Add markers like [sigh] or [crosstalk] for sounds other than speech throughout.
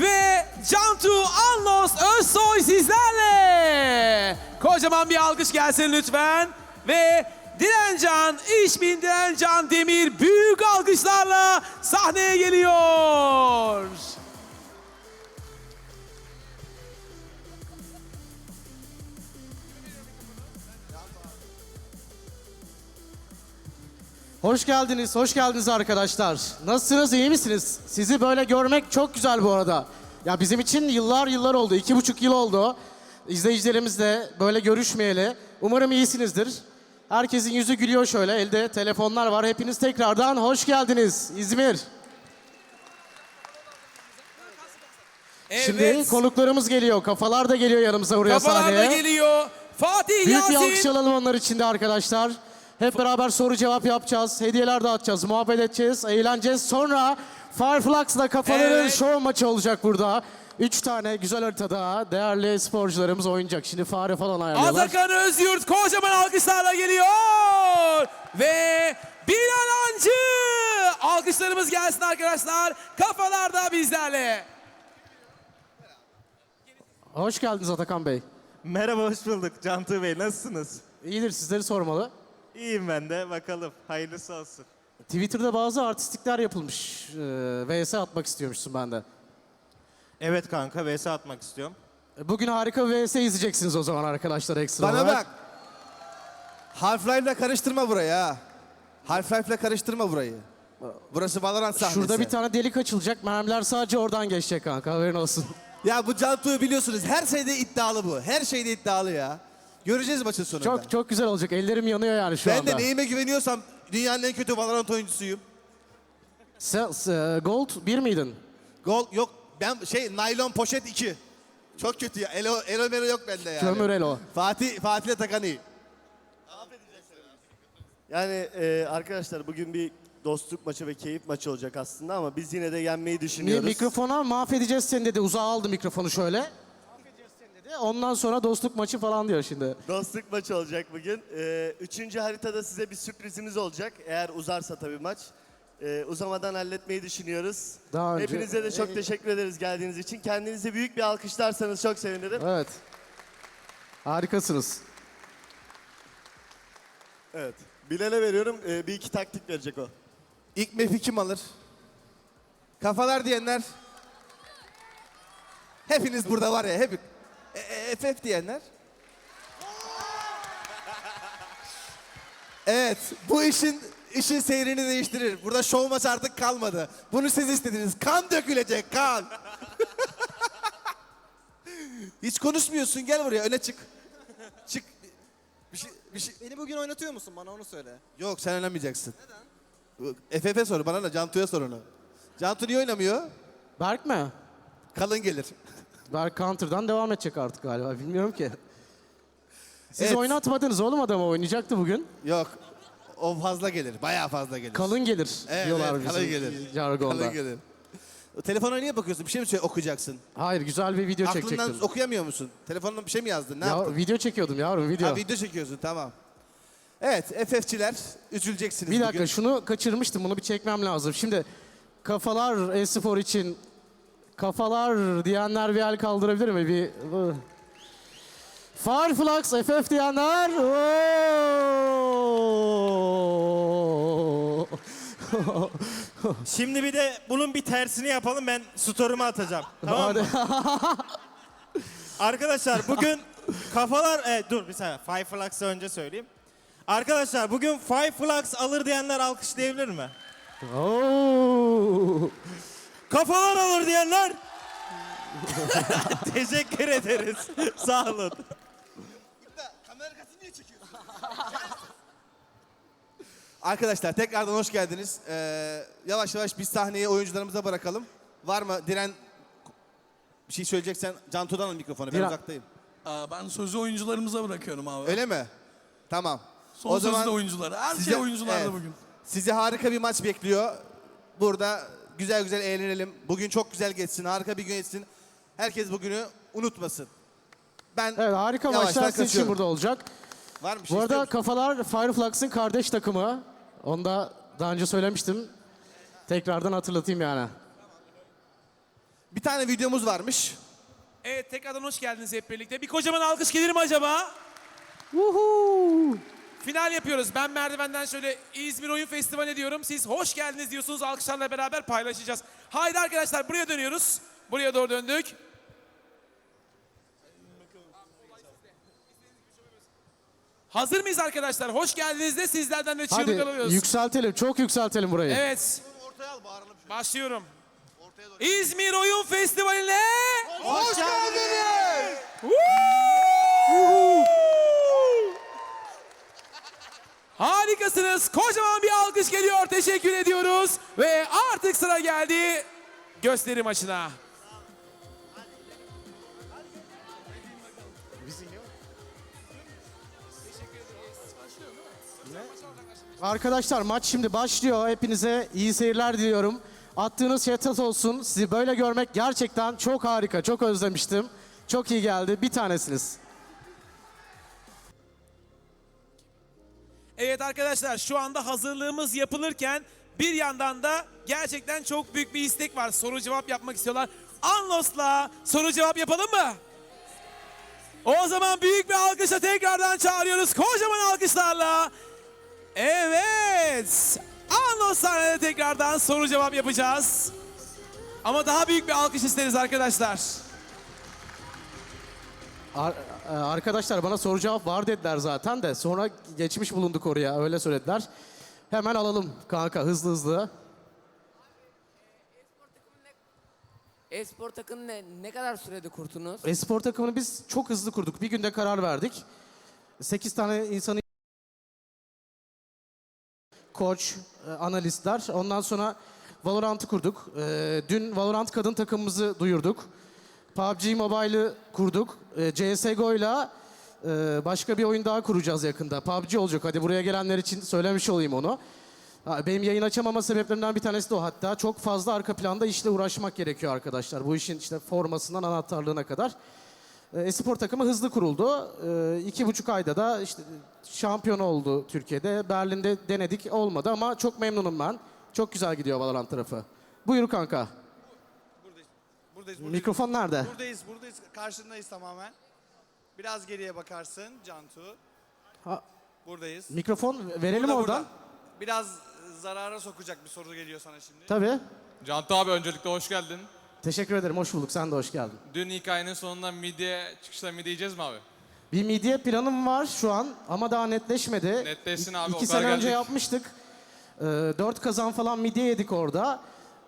ve Cantu Anlos Özsoy sizlerle. Kocaman bir alkış gelsin lütfen. Ve Dilencan, İşbin Dilencan Demir büyük alkışlarla sahneye geliyor. Hoş geldiniz, hoş geldiniz arkadaşlar. Nasılsınız, iyi misiniz? Sizi böyle görmek çok güzel bu arada. Ya bizim için yıllar yıllar oldu, iki buçuk yıl oldu. İzleyicilerimizle böyle görüşmeyeli. Umarım iyisinizdir. Herkesin yüzü gülüyor şöyle, elde telefonlar var. Hepiniz tekrardan hoş geldiniz İzmir. Şimdi konuklarımız geliyor, kafalar da geliyor yanımıza buraya Kafalar da sahneye. geliyor. Fatih Büyük bir Yasin. alkış alalım onlar için de arkadaşlar. Hep beraber soru cevap yapacağız. Hediyeler dağıtacağız. Muhabbet edeceğiz. Eğleneceğiz. Sonra Fireflux'la kafaların Evet. show maçı olacak burada. Üç tane güzel haritada değerli sporcularımız oynayacak. Şimdi fare falan ayarlıyorlar. Atakan Özyurt kocaman alkışlarla geliyor. Ve Bilal Ancı. Alkışlarımız gelsin arkadaşlar. Kafalar da bizlerle. Hoş geldiniz Atakan Bey. Merhaba, hoş bulduk. Cantu Bey, nasılsınız? İyidir sizleri sormalı. İyiyim ben de, bakalım. Hayırlısı olsun. Twitter'da bazı artistikler yapılmış. Ee, VS atmak istiyormuşsun ben de. Evet kanka, vs atmak istiyorum. Bugün harika bir VS izleyeceksiniz o zaman arkadaşlar ekstra Bana olarak. bak. Half-Life'le karıştırma burayı ha. Half-Life'le karıştırma burayı. Burası Valorant sahnesi. Şurada bir tane delik açılacak. Mermiler sadece oradan geçecek kanka haberin olsun. Ya bu Cantu'yu biliyorsunuz. Her şeyde iddialı bu. Her şeyde iddialı ya. Göreceğiz maçın sonunda. Çok çok güzel olacak. Ellerim yanıyor yani şu ben anda. de neyime güveniyorsam dünyanın en kötü Valorant oyuncusuyum. Sen, e, Gold 1 miydin? Gol yok. Ben şey naylon poşet 2. Çok kötü ya. Elo, elo melo yok bende yani. Kömür Elo. Fatih, Fatih'le takan iyi. Yani e, arkadaşlar bugün bir dostluk maçı ve keyif maçı olacak aslında ama biz yine de yenmeyi düşünüyoruz. mikrofona mahvedeceğiz seni dedi. Uzağa aldı mikrofonu şöyle. Dedi. Ondan sonra dostluk maçı falan diyor şimdi. Dostluk maçı olacak bugün. E, üçüncü haritada size bir sürprizimiz olacak. Eğer uzarsa tabii maç. E, uzamadan halletmeyi düşünüyoruz. Daha önce- Hepinize de çok teşekkür ederiz geldiğiniz için. Kendinize büyük bir alkışlarsanız çok sevinirim. Evet. Harikasınız. Evet. Bilal'e veriyorum. E, bir iki taktik verecek o. İlk map'i kim alır? Kafalar diyenler. Hepiniz burada var ya. Hep e, e, FF diyenler. Evet. Bu işin işin seyrini değiştirir. Burada şov maç artık kalmadı. Bunu siz istediniz. Kan dökülecek kan. [laughs] Hiç konuşmuyorsun. Gel buraya öne çık. Çık. Bir şey, bir şey. Beni bugün oynatıyor musun bana onu söyle. Yok sen oynamayacaksın. Neden? FF sor bana da Cantu'ya sor onu. Cantu niye oynamıyor? Berk mi? Kalın gelir. Berk Counter'dan devam edecek artık galiba. Bilmiyorum ki. Siz Evet. oynatmadınız oğlum adamı. Oynayacaktı bugün. Yok. O fazla gelir. Bayağı fazla gelir. Kalın gelir Evet, diyorlar evet, bizim kalın gelir. jargonda. Kalın gelir. O Telefona niye bakıyorsun? Bir şey mi okuyacaksın? Hayır güzel bir video Aklından çekecektim. okuyamıyor musun? Telefonla bir şey mi yazdın? Ne ya, yaptın? video çekiyordum yavrum video. Ha, video çekiyorsun tamam. Evet FF'çiler üzüleceksiniz Bir dakika bugün. şunu kaçırmıştım bunu bir çekmem lazım. Şimdi kafalar e-spor için kafalar diyenler bir el kaldırabilir mi? Bir Fireflux FF diyenler. [laughs] Şimdi bir de bunun bir tersini yapalım, ben story'ime atacağım. Tamam mı? [laughs] Arkadaşlar bugün kafalar... E, dur bir saniye, Five Flux'ı önce söyleyeyim. Arkadaşlar bugün Five Flux alır diyenler alkışlayabilir mi? Oo! Kafalar alır diyenler. [laughs] Teşekkür ederiz. Sağ olun. Arkadaşlar tekrardan hoş geldiniz. Ee, yavaş yavaş biz sahneyi oyuncularımıza bırakalım. Var mı Diren bir şey söyleyeceksen Cantu'dan al mikrofonu ben Diren- uzaktayım. Aa, ben sözü oyuncularımıza bırakıyorum abi. Öyle mi? Tamam. Son sözü de oyunculara. Her size- şey oyuncularda evet. bugün. Sizi harika bir maç bekliyor. Burada güzel güzel eğlenelim. Bugün çok güzel geçsin. Harika bir gün geçsin. Herkes bugünü unutmasın. Ben Evet harika yavaştan maçlar sizin için kaçıyorum. burada olacak. Var mı bir şey Bu arada istiyor musun? kafalar Fireflux'ın kardeş takımı. Onu da daha önce söylemiştim. Tekrardan hatırlatayım yani. Bir tane videomuz varmış. Evet tekrardan hoş geldiniz hep birlikte. Bir kocaman alkış gelir mi acaba? Final yapıyoruz. Ben merdivenden şöyle İzmir Oyun Festivali diyorum. Siz hoş geldiniz diyorsunuz. Alkışlarla beraber paylaşacağız. Haydi arkadaşlar buraya dönüyoruz. Buraya doğru döndük. Hazır mıyız arkadaşlar? Hoş geldiniz de sizlerden de Hadi çığlık alıyoruz. yükseltelim, çok yükseltelim burayı. Evet. Başlıyorum. İzmir Oyun Festivali'ne hoş, geldiniz. Harikasınız. Kocaman bir alkış geliyor. Teşekkür ediyoruz. Ve artık sıra geldi gösteri maçına. Arkadaşlar maç şimdi başlıyor. Hepinize iyi seyirler diliyorum. Attığınız şey tat olsun. Sizi böyle görmek gerçekten çok harika. Çok özlemiştim. Çok iyi geldi. Bir tanesiniz. Evet arkadaşlar şu anda hazırlığımız yapılırken bir yandan da gerçekten çok büyük bir istek var. Soru cevap yapmak istiyorlar. Anlos'la soru cevap yapalım mı? O zaman büyük bir alkışla tekrardan çağırıyoruz. Kocaman alkışlarla. Evet. Anlos sahnede tekrardan soru cevap yapacağız. Ama daha büyük bir alkış isteriz arkadaşlar. Ar- e, arkadaşlar bana soru cevap var dediler zaten de. Sonra geçmiş bulunduk oraya. Öyle söylediler. Hemen alalım kanka hızlı hızlı. E-spor takımını ne, ne kadar sürede kurdunuz? Espor takımını biz çok hızlı kurduk. Bir günde karar verdik. 8 tane insanı koç, e, analistler. Ondan sonra Valorant'ı kurduk. E, Dün Valorant kadın takımımızı duyurduk. PUBG Mobile'ı kurduk. E, CSGO'yla e, başka bir oyun daha kuracağız yakında. PUBG olacak. Hadi buraya gelenler için söylemiş olayım onu. Ha, Benim yayın açamama sebeplerimden bir tanesi de o hatta. Çok fazla arka planda işle uğraşmak gerekiyor arkadaşlar. Bu işin işte formasından anahtarlığına kadar. E, Espor takımı hızlı kuruldu. E, iki buçuk ayda da işte şampiyon oldu Türkiye'de. Berlin'de denedik olmadı ama çok memnunum ben. Çok güzel gidiyor Valorant tarafı. Buyur kanka. Buradayız, buradayız. Mikrofon nerede? Buradayız, buradayız. Karşındayız tamamen. Biraz geriye bakarsın Cantu. Ha, Buradayız. mikrofon verelim Burada, oradan. burada. Biraz zarara sokacak bir soru geliyor sana şimdi. Tabii. Cantu abi öncelikle hoş geldin. Teşekkür ederim. Hoş bulduk. Sen de hoş geldin. Dün hikayenin sonunda midye çıkışta midye yiyeceğiz mi abi? Bir midye planım var şu an ama daha netleşmedi. Netleşsin abi, İki o kadar sene önce geldik. yapmıştık. Ee, dört kazan falan midye yedik orada.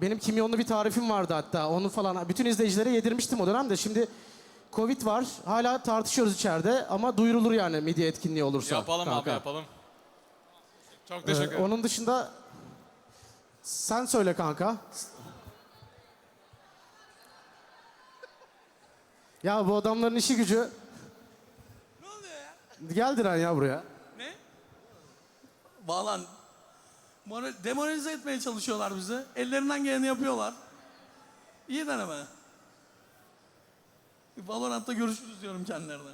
Benim kimyonlu bir tarifim vardı hatta. Onu falan bütün izleyicilere yedirmiştim o dönemde. Şimdi Covid var. Hala tartışıyoruz içeride ama duyurulur yani midye etkinliği olursa. yapalım abi kanka. yapalım. Çok Ee, teşekkür ederim. onun dışında sen söyle kanka. Ya bu adamların işi gücü. Ne oluyor ya? Gel Diren ya buraya. Bağlan. Moral, demoralize etmeye çalışıyorlar bizi. Ellerinden geleni yapıyorlar. İyi deneme. Valorant'ta görüşürüz diyorum kendilerine.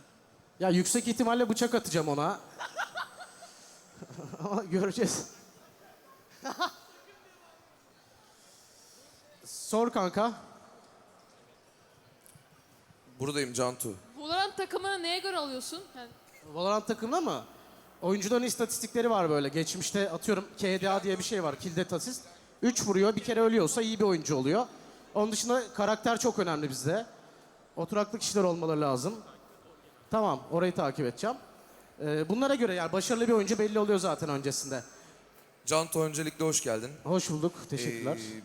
Ya yüksek ihtimalle bıçak atacağım ona. [laughs] Ama göreceğiz. Sor kanka. Buradayım Cantu. Valorant takımını neye göre alıyorsun? Yani Valorant takımda mı? Oyuncuların istatistikleri var böyle. Geçmişte atıyorum KDA diye bir şey var. Kill Death Assist. 3 vuruyor bir kere ölüyorsa iyi bir oyuncu oluyor. Onun dışında karakter çok önemli bizde. Oturaklı kişiler olmaları lazım. Tamam orayı takip edeceğim. Ee, bunlara göre yani başarılı bir oyuncu belli oluyor zaten öncesinde. Cantu öncelikle hoş geldin. Hoş bulduk. Teşekkürler. Ee,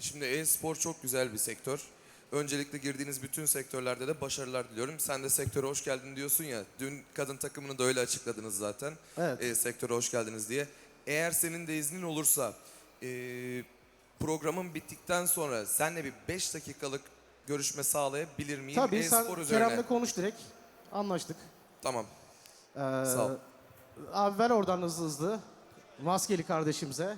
şimdi e-spor çok güzel bir sektör. Öncelikle girdiğiniz bütün sektörlerde de başarılar diliyorum. Sen de sektöre hoş geldin diyorsun ya. Dün kadın takımını da öyle açıkladınız zaten. Evet. Ee, sektöre hoş geldiniz diye. Eğer senin de iznin olursa ee, programın bittikten sonra senle bir 5 dakikalık görüşme sağlayabilir miyim? Tabii sen E-spor üzerine. Kerem'le konuş direkt. Anlaştık. Tamam. Ee, Sağ ol. Abi ver oradan hızlı hızlı. Maskeli kardeşimize.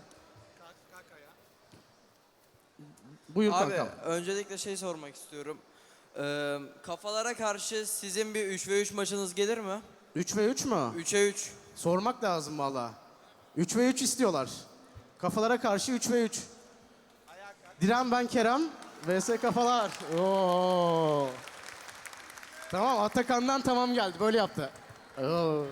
Buyur Abi kankam. öncelikle şey sormak istiyorum. Ee, kafalara karşı sizin bir 3 ve 3 maçınız gelir mi? 3 ve 3 mü? 3'e 3. Sormak lazım valla. 3 ve 3 istiyorlar. Kafalara karşı 3 ve 3. Diren ben Kerem. VS kafalar. Oo. Tamam Atakan'dan tamam geldi. Böyle yaptı. Oo.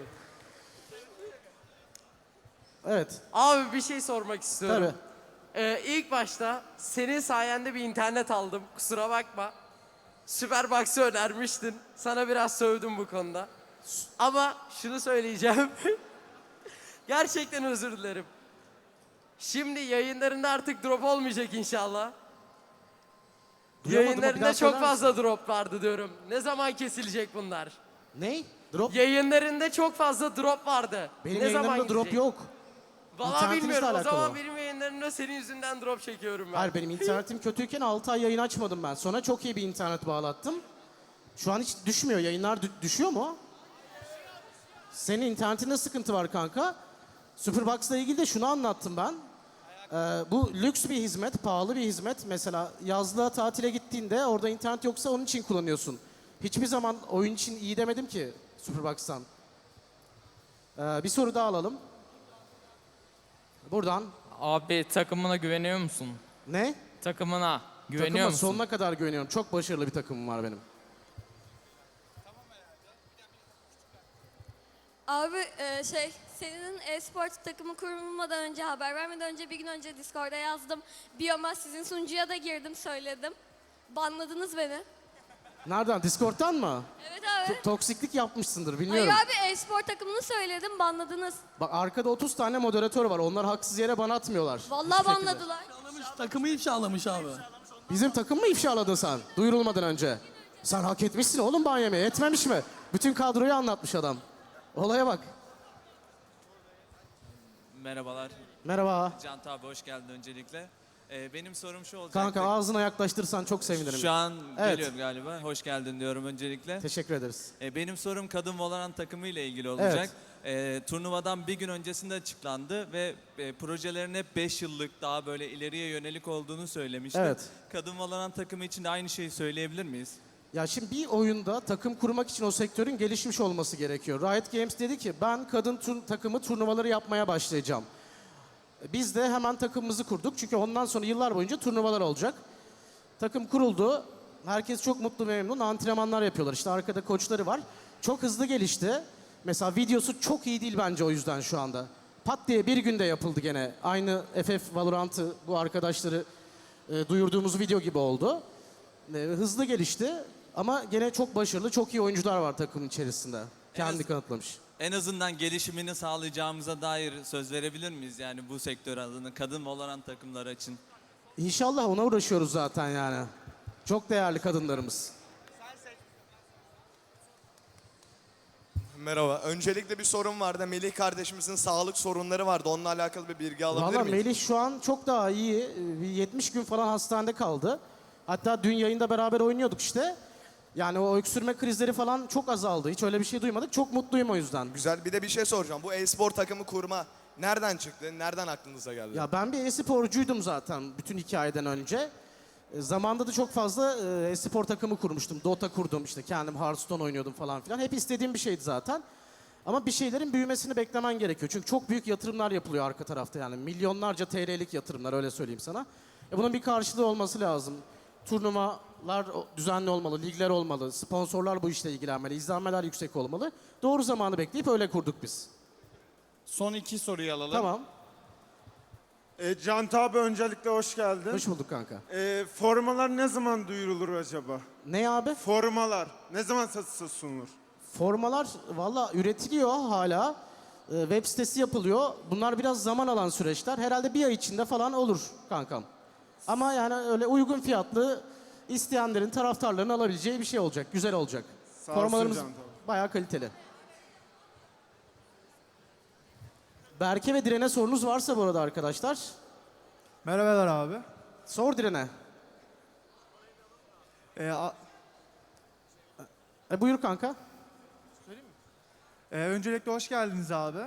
Evet. Abi bir şey sormak istiyorum. Tabii. Ee, ilk başta senin sayende bir internet aldım. Kusura bakma. Superbox'ı önermiştin. Sana biraz sövdüm bu konuda. Ama şunu söyleyeceğim. [laughs] Gerçekten özür dilerim. Şimdi yayınlarında artık drop olmayacak inşallah. Duyamadım, bir Yayınlarında çok söyler misin? fazla drop vardı diyorum. Ne zaman kesilecek bunlar? Ney? Drop? Yayınlarında çok fazla drop vardı. Benim ne zaman yayınlarımda drop gidecek? yok. İnternetinizle bilmiyorum. O alakalı zaman o. benim yayınlarımda senin yüzünden drop çekiyorum ben. Hayır benim internetim [laughs] kötüyken 6 ay yayın açmadım ben. Sonra çok iyi bir internet bağlattım. Şu an hiç düşmüyor. Yayınlar dü- düşüyor mu? Senin internetinde sıkıntı var kanka. Superbox'la ilgili de şunu anlattım ben. Ee, bu lüks bir hizmet, pahalı bir hizmet. Mesela yazlığa tatile gittiğinde orada internet yoksa onun için kullanıyorsun. Hiçbir zaman oyun için iyi demedim ki Superbox'tan. Ee, bir soru daha alalım. Buradan. Abi takımına güveniyor musun? Ne? Takımına güveniyor Takıma musun? sonuna kadar güveniyorum. Çok başarılı bir takımım var benim. Abi e, şey senin e-sport takımı kurulmadan önce haber vermeden önce bir gün önce Discord'a yazdım. Biyoma sizin sunucuya da girdim söyledim. Banladınız beni. Nereden? Discord'dan mı? Evet abi. T- Toksiklik yapmışsındır Hayır bilmiyorum. abi e-sport takımını söyledim banladınız. Bak arkada 30 tane moderatör var. Onlar haksız yere bana atmıyorlar. Vallahi Hiçbir şekilde. banladılar. Takımı ifşalamış abi. Bizim takım mı ifşaladın sen? Duyurulmadan önce. Sen hak etmişsin oğlum ban yemeği. Etmemiş mi? Bütün kadroyu anlatmış adam. Olaya bak. Merhabalar. Merhaba. Can abi hoş geldin öncelikle. Ee, benim sorum şu olacak. Kanka ağzına yaklaştırsan çok sevinirim. Şu an Evet. geliyorum galiba. Hoş geldin diyorum öncelikle. Teşekkür ederiz. Ee, benim sorum kadın Valorant takımı ile ilgili olacak. Ee, turnuvadan bir gün öncesinde açıklandı ve e, projelerin hep 5 yıllık daha böyle ileriye yönelik olduğunu söylemişti. Evet. Kadın Valorant takımı için de aynı şeyi söyleyebilir miyiz? Ya şimdi bir oyunda takım kurmak için o sektörün gelişmiş olması gerekiyor. Riot Games dedi ki ben kadın tur- takımı turnuvaları yapmaya başlayacağım. Biz de hemen takımımızı kurduk. Çünkü ondan sonra yıllar boyunca turnuvalar olacak. Takım kuruldu. Herkes çok mutlu ve memnun. Antrenmanlar yapıyorlar. İşte arkada koçları var. Çok hızlı gelişti. Mesela videosu çok iyi değil bence o yüzden şu anda. Pat diye bir günde yapıldı gene. Aynı FF Valorant'ı bu arkadaşları e, duyurduğumuz video gibi oldu. E, hızlı gelişti ama gene çok başarılı, çok iyi oyuncular var takımın içerisinde. Kendi az- kanıtlamış. En azından gelişimini sağlayacağımıza dair söz verebilir miyiz? Yani bu sektör adına kadın Valorant takımları için. İnşallah ona uğraşıyoruz zaten yani. Çok değerli kadınlarımız. Merhaba. Öncelikle bir sorun vardı. Melih kardeşimizin sağlık sorunları vardı. Onunla alakalı bir bilgi alabilir Valla miyiz? Melih şu an çok daha iyi. Ee, Bir 70 gün falan hastanede kaldı. Hatta dün yayında beraber oynuyorduk işte. Yani o öksürme krizleri falan çok azaldı. Hiç öyle bir şey duymadık. Çok mutluyum o yüzden. Güzel. Bir de bir şey soracağım. Bu e-spor takımı kurma nereden çıktı? Nereden aklınıza geldi? Ya ben bir e-sporcuydum zaten bütün hikayeden önce. E, Zamanda da çok fazla e, e-spor takımı kurmuştum. Dota kurdum işte kendim Hearthstone oynuyordum falan filan. Hep istediğim bir şeydi zaten. Ama bir şeylerin büyümesini beklemen gerekiyor. Çünkü çok büyük yatırımlar yapılıyor arka tarafta yani. Milyonlarca TL'lik yatırımlar öyle söyleyeyim sana. E bunun bir karşılığı olması lazım. Turnuvalar düzenli olmalı, ligler olmalı, sponsorlar bu işle ilgilenmeli, izlenmeler yüksek olmalı. Doğru zamanı bekleyip öyle kurduk biz. Son iki soruyu alalım. Tamam, E, Can abi öncelikle hoş geldin. hoş bulduk kanka. E, formalar ne zaman duyurulur acaba? Ne abi? Formalar ne zaman satışa sunulur? Formalar valla üretiliyor hala. Ee, web sitesi yapılıyor. Bunlar biraz zaman alan süreçler. Herhalde bir ay içinde falan olur kankam. Ama yani öyle uygun fiyatlı isteyenlerin, taraftarların alabileceği bir şey olacak. Güzel olacak. Sağ olsun Formalarımız Can abi. bayağı kaliteli. Berke ve Diren'e sorunuz varsa bu arada arkadaşlar. Merhabalar abi. Sor Diren'e. E, E, buyur kanka. öncelikle hoş geldiniz abi.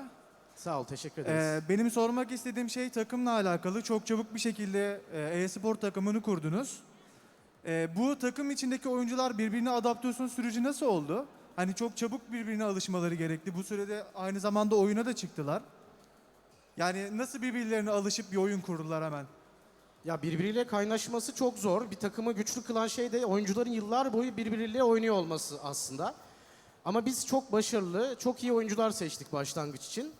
Sağ ol, teşekkür ederiz. benim sormak istediğim şey takımla alakalı. Çok çabuk bir şekilde e, e-spor takımını kurdunuz. E, bu takım içindeki oyuncular birbirine adaptasyon süreci nasıl oldu? Hani çok çabuk birbirine alışmaları gerekti. Bu sürede aynı zamanda oyuna da çıktılar. Yani nasıl birbirlerine alışıp bir oyun kurdular hemen? Ya birbiriyle kaynaşması çok zor. Bir takımı güçlü kılan şey de oyuncuların yıllar boyu birbiriyle oynuyor olması aslında. Ama biz çok başarılı, çok iyi oyuncular seçtik başlangıç için.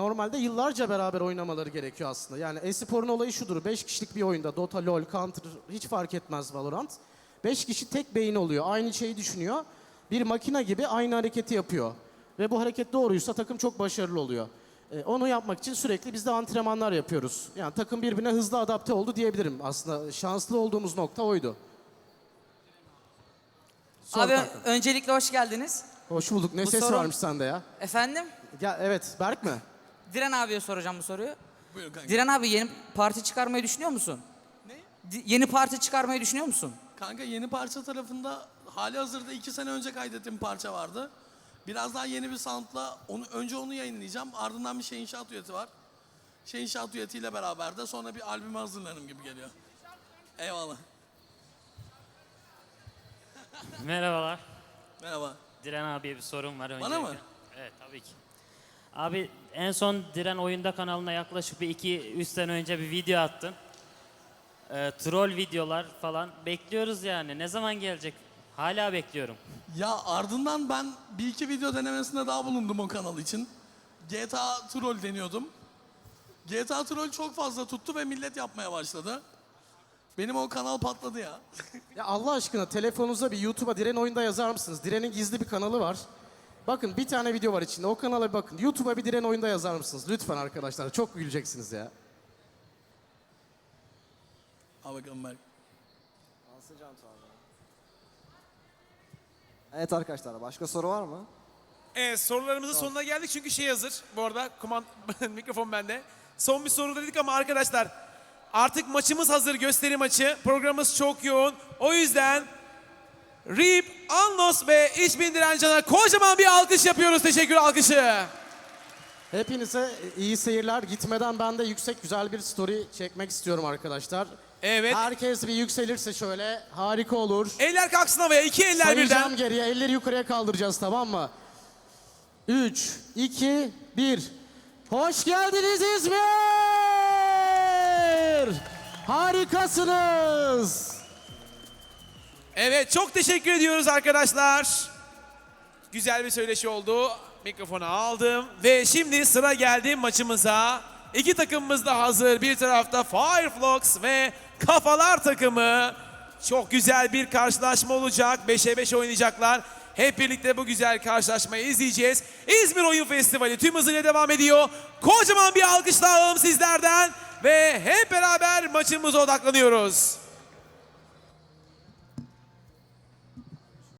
Normalde yıllarca beraber oynamaları gerekiyor aslında. Yani e-sporun olayı şudur. 5 kişilik bir oyunda Dota, LoL, Counter hiç fark etmez Valorant. 5 kişi tek beyin oluyor. Aynı şeyi düşünüyor. Bir makine gibi aynı hareketi yapıyor. Ve bu hareket doğruysa takım çok başarılı oluyor. E, onu yapmak için sürekli biz de antrenmanlar yapıyoruz. Yani takım birbirine hızlı adapte oldu diyebilirim. Aslında şanslı olduğumuz nokta oydu. Sor Abi kanka. öncelikle hoş geldiniz. Hoş bulduk. Ne Bu ses sorun- varmış sende ya? Efendim? Ya evet, Berk mi? Diren abiye soracağım bu soruyu. Buyur kanka. Diren abi yeni parti çıkarmayı düşünüyor musun? Ne? Di- yeni parti çıkarmayı düşünüyor musun? Kanka yeni parça tarafında hali hazırda iki sene önce kaydettiğim parça vardı. Biraz daha yeni bir soundla onu, önce onu yayınlayacağım. Ardından bir şey inşaat üyeti var. Şey inşaat üyetiyle beraber de sonra bir albüme hazırlanırım gibi geliyor. Eyvallah. Merhabalar. Merhaba. Diren abiye bir sorum var öncelikle. Bana mı? Evet tabii ki. Abi en son Diren Oyunda kanalına yaklaşık bir iki, üç sene önce bir video attın. Ee, troll videolar falan bekliyoruz yani. Ne zaman gelecek? Hala bekliyorum. Ya ardından ben bir iki video denemesinde daha bulundum o kanal için. GTA Troll deniyordum. GTA Troll çok fazla tuttu ve millet yapmaya başladı. Benim o kanal patladı ya. Ya Allah aşkına telefonunuza bir YouTube'a Diren Oyunda yazar mısınız? Diren'in gizli bir kanalı var. Bakın bir tane video var içinde. O kanala bir bakın. YouTube'a bir Diren Oyunda yazar mısınız? Lütfen arkadaşlar. Çok güleceksiniz ya. Al bakalım Berk. Evet arkadaşlar başka soru var mı? Evet sorularımızın sonuna geldik çünkü şey hazır. Bu arada kumand [laughs] mikrofon bende. Son bir soru dedik ama arkadaşlar artık maçımız hazır gösteri maçı. Programımız çok yoğun. O yüzden Rip, Anlos ve İç Bindiren Can'a kocaman bir alkış yapıyoruz. Teşekkür alkışı. Hepinize iyi seyirler. Gitmeden ben de yüksek güzel bir story çekmek istiyorum arkadaşlar. Evet. Herkes bir yükselirse şöyle harika olur. Eller kalksın havaya. iki eller birden. Sayacağım geriye. Elleri yukarıya kaldıracağız tamam mı? 3, 2, 1. Hoş geldiniz İzmir! Harikasınız! Evet çok teşekkür ediyoruz arkadaşlar. Güzel bir söyleşi oldu. Mikrofonu aldım ve şimdi sıra geldi maçımıza. İki takımımız da hazır. Bir tarafta Fireflux ve Kafalar takımı. Çok güzel bir karşılaşma olacak. 5'e 5 oynayacaklar. Hep birlikte bu güzel karşılaşmayı izleyeceğiz. İzmir Oyun Festivali tüm hızıyla devam ediyor. Kocaman bir alkış alalım sizlerden. Ve hep beraber maçımıza odaklanıyoruz.